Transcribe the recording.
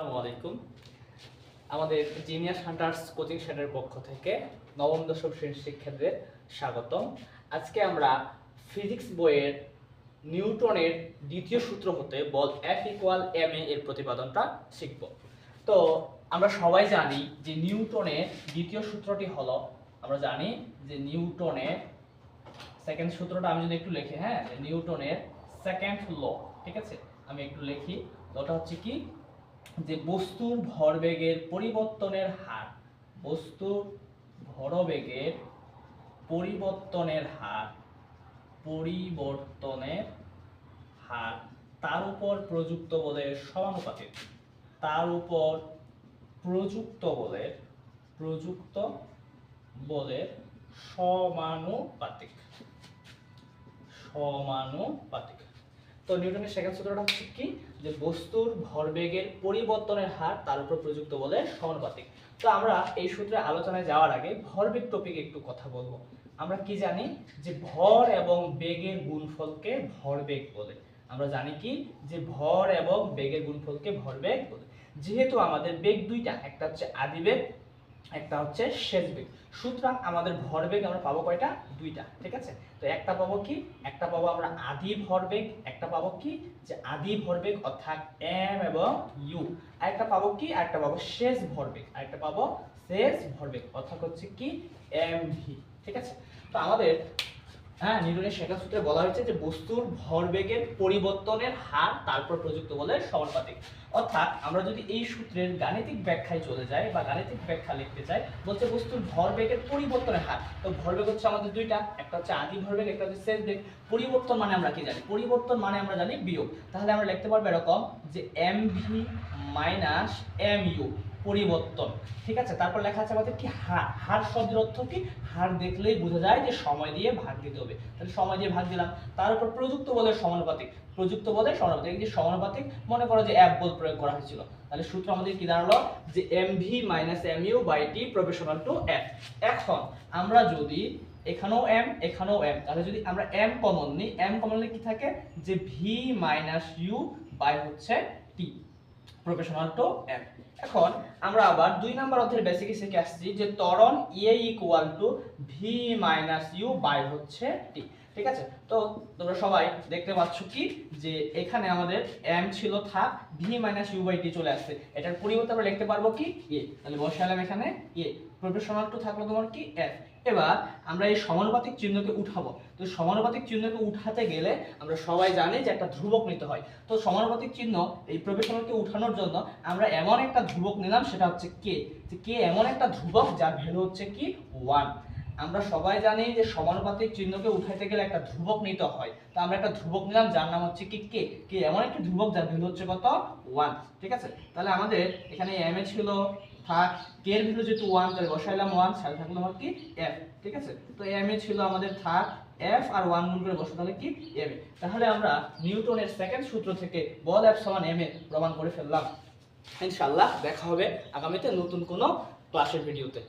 আসসালামু আলাইকুম। আমাদের জিনিয়াস হান্টার্স কোচিং সেন্টারের পক্ষ থেকে নবম, দশম শ্রেণির শিক্ষার্থীদের স্বাগতম। আজকে আমরা ফিজিক্স বইয়ের নিউটনের দ্বিতীয় সূত্র হতে বল এফ ইকুয়াল এম এর প্রতিপাদনটা শিখব। তো আমরা সবাই জানি যে নিউটনের দ্বিতীয় সূত্রটি হলো, আমরা জানি যে নিউটনের সেকেন্ড সূত্রটা আমি যদি একটু লিখি হ্যাঁ? নিউটনের সেকেন্ড ল ঠিক আছে? আমি একটু লিখি, ওটা হচ্ছে কি? যে বস্তুর ভরবেগের পরিবর্তনের হার, বস্তুর ভরবেগের পরিবর্তনের হার পরিবর্তনের হার, তার উপর প্রযুক্ত বলের সমানুপাতিক। তার উপর প্রযুক্ত বলের প্রযুক্ত বলের সমানুপাতিক। সমানুপাতিক। তো নিউটনের সেকেন্ড সূত্রটা হচ্ছে কি? যে বস্তুর ভরবেগের পরিবর্তনের হার তার উপর প্রযুক্ত বলে সমানুপাতিক। তো আমরা এই সূত্রে আলোচনায় যাওয়ার আগে ভরবেগ টপিকে একটু কথা বলব। আমরা কি জানি? যে ভর এবং বেগের গুণফলকে ভরবেগ বলে। আমরা জানি কি? যে ভর এবং বেগের গুণফলকে ভরবেগ বলে। যেহেতু আমাদের বেগ দুইটা, একটা হচ্ছে আদিবেগ একটা হচ্ছে শেষ বেগ। সুতরাং আমাদের ভরবেগ আমরা পাবো কয়টা? দুইটা, ঠিক আছে? তো একটা পাবো কি? একটা পাবো আমরা আদি ভরবেগ একটা পাবো কি? যে আদি ভরবেগ অর্থাৎ এম এবং ইউ আরেকটা পাবো কি? আরেকটা পাবো শেষ ভরবেগ আরেকটা পাবো শেষ ভরবেগ অর্থাৎ হচ্ছে কি এম ভি ঠিক আছে? তো আমাদের হ্যাঁ নিউটনের সেকেন্ড সূত্রে বলা হয়েছে যে বস্তুর ভরবেগের পরিবর্তনের হার তারপর প্রযুক্ত বলে সমানুপাতিক। অর্থাৎ আমরা যদি এই সূত্রের গাণিতিক ব্যাখ্যায় চলে যাই বা গাণিতিক ব্যাখ্যা লিখতে চাই, বলছে বস্তুর ভরবেগের পরিবর্তনের হার। তো ভরবেগ হচ্ছে আমাদের দুইটা, একটা হচ্ছে আদি ভরবেগ, একটা হচ্ছে শেষ বেগ। পরিবর্তন মানে আমরা কি জানি? পরিবর্তন মানে আমরা জানি বিয়োগ। তাহলে আমরা লিখতে পারব এরকম যে M V minus M U পরিবর্তন। ঠিক আছে? তারপর লেখা আছে আমাদের কি? হার। হার শব্দের অর্থ কি? হার দেখলেই বোঝা যায় যে সময় দিয়ে ভাগ দিতে হবে। তাহলে সময় দিয়ে ভাগ দিলাম। তার উপর প্রযুক্ত বলের সমানুপাতিক। প্রযুক্ত বলের সমানুপাতিক। যে সমানুপাতিক, মনে করো যে অ্যাপ বল প্রয়োগ করা হয়েছিল। তাহলে সূত্র আমাদের কি দাঁড়াল? যে M V minus M U by T professional to F এখন আমরা যদি এখানেও এম এখানেও এম তাহলে যদি আমরা এম কমন নিই এম কমন নিলে কি থাকে? যে ভি মাইনাস ইউ বাই হচ্ছে টি প্রফেশনাল টু এম এখন আমরা আবার দুই নাম্বার অর্থের বেসিকে শিখে আসছি যে ত্বরণ ইয়ে equal to V minus U by হচ্ছে টি ঠিক আছে? তো তোমরা সবাই দেখতে পাচ্ছ কি? যে এখানে আমাদের এম ছিল থাক V minus U by T চলে আসছে। এটার পরিবর্তে আমরা লিখতে পারব কি? এ তাহলে বসালাম এখানে এ প্রফেশনাল টু থাকল তোমার কি? এফ এবার আমরা এই সমানুপাতিক চিহ্নকে উঠাবো। তো সমানুপাতিক চিহ্নকে উঠাতে গেলে আমরা সবাই জানি যে একটা ধ্রুবক নিতে হয়। তো সমানুপাতিক চিহ্ন এই প্রফেশনালকে উঠানোর জন্য আমরা এমন একটা ধ্রুবক নিলাম, সেটা হচ্ছে কে কে এমন একটা ধ্রুবক যার ভ্যালু হচ্ছে কি? ওয়ান আমরা সবাই জানি যে সমানুপাতিক চিহ্নকে উঠাইতে গেলে একটা ধ্রুবক নিতে হয়। তো আমরা একটা ধ্রুবক নিলাম, যার নাম হচ্ছে কি কে? কে? এমন একটা ধ্রুবক যার ভ্যালু হচ্ছে কত? ওয়ান ঠিক আছে? তাহলে আমাদের এখানে এম এ ছিল, থাক কে এর ভ্যালু যেহেতু ওয়ান তাহলে বসাইলাম ওয়ান সাথে থাকল আমার কি? এফ ঠিক আছে? তো এম এ ছিল আমাদের, থাক এফ আর ওয়ান গুণ করে বসে তাহলে কি? M A. তাহলে আমরা নিউটনের সেকেন্ড সূত্র থেকে বল এফ সমান এম এ প্রমাণ করে ফেললাম। ইনশাল্লাহ দেখা হবে আগামীতে নতুন কোনো ক্লাসের ভিডিওতে